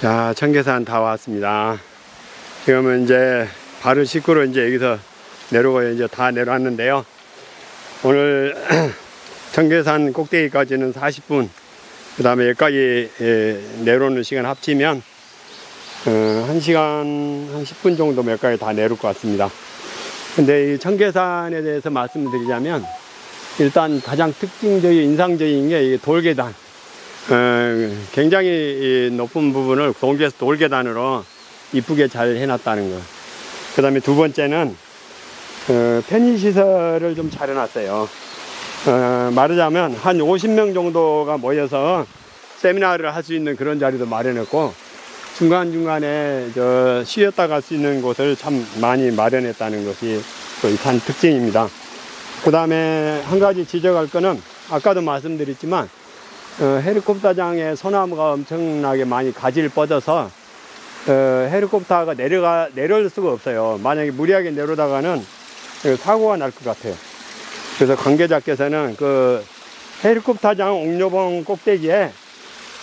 자, 청계산 다 왔습니다. 지금은 이제 발을 씻고로 이제 여기서 내려오고 이제 다 내려왔는데요. 오늘 청계산 꼭대기까지는 40분, 그 다음에 여기까지 예, 내려오는 시간 합치면 어, 1시간 한 10분 정도 몇 가지 다 내려올 것 같습니다. 근데 이 청계산에 대해서 말씀드리자면 일단 가장 특징적인 인상적인 게이 돌계단. 어, 굉장히 이 높은 부분을 동계 돌계단으로 이쁘게 잘 해놨다는 거. 그 다음에 두 번째는 어, 편의시설을 좀 잘 해놨어요. 어, 말하자면 한 50명 정도가 모여서 세미나를 할 수 있는 그런 자리도 마련했고 중간중간에 저 쉬었다 갈 수 있는 곳을 참 많이 마련했다는 것이 또 이산 특징입니다. 그 다음에 한 가지 지적할 거는 아까도 말씀드렸지만 어, 헬리콥터장에 소나무가 엄청나게 많이 가지를 뻗어서 어, 헬리콥터가 내려가 내려올 수가 없어요. 만약에 무리하게 내려다가는 어, 사고가 날 것 같아요. 그래서 관계자께서는 그 헬리콥터장 옥녀봉 꼭대기에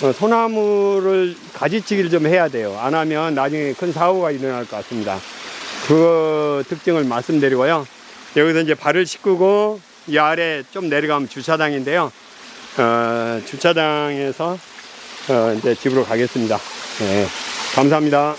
어, 소나무를 가지치기를 좀 해야 돼요. 안 하면 나중에 큰 사고가 일어날 것 같습니다. 그 특징을 말씀드리고요. 여기서 이제 발을 씻고 이 아래 좀 내려가면 주차장인데요. 어, 주차장에서 어, 이제 집으로 가겠습니다. 네, 감사합니다.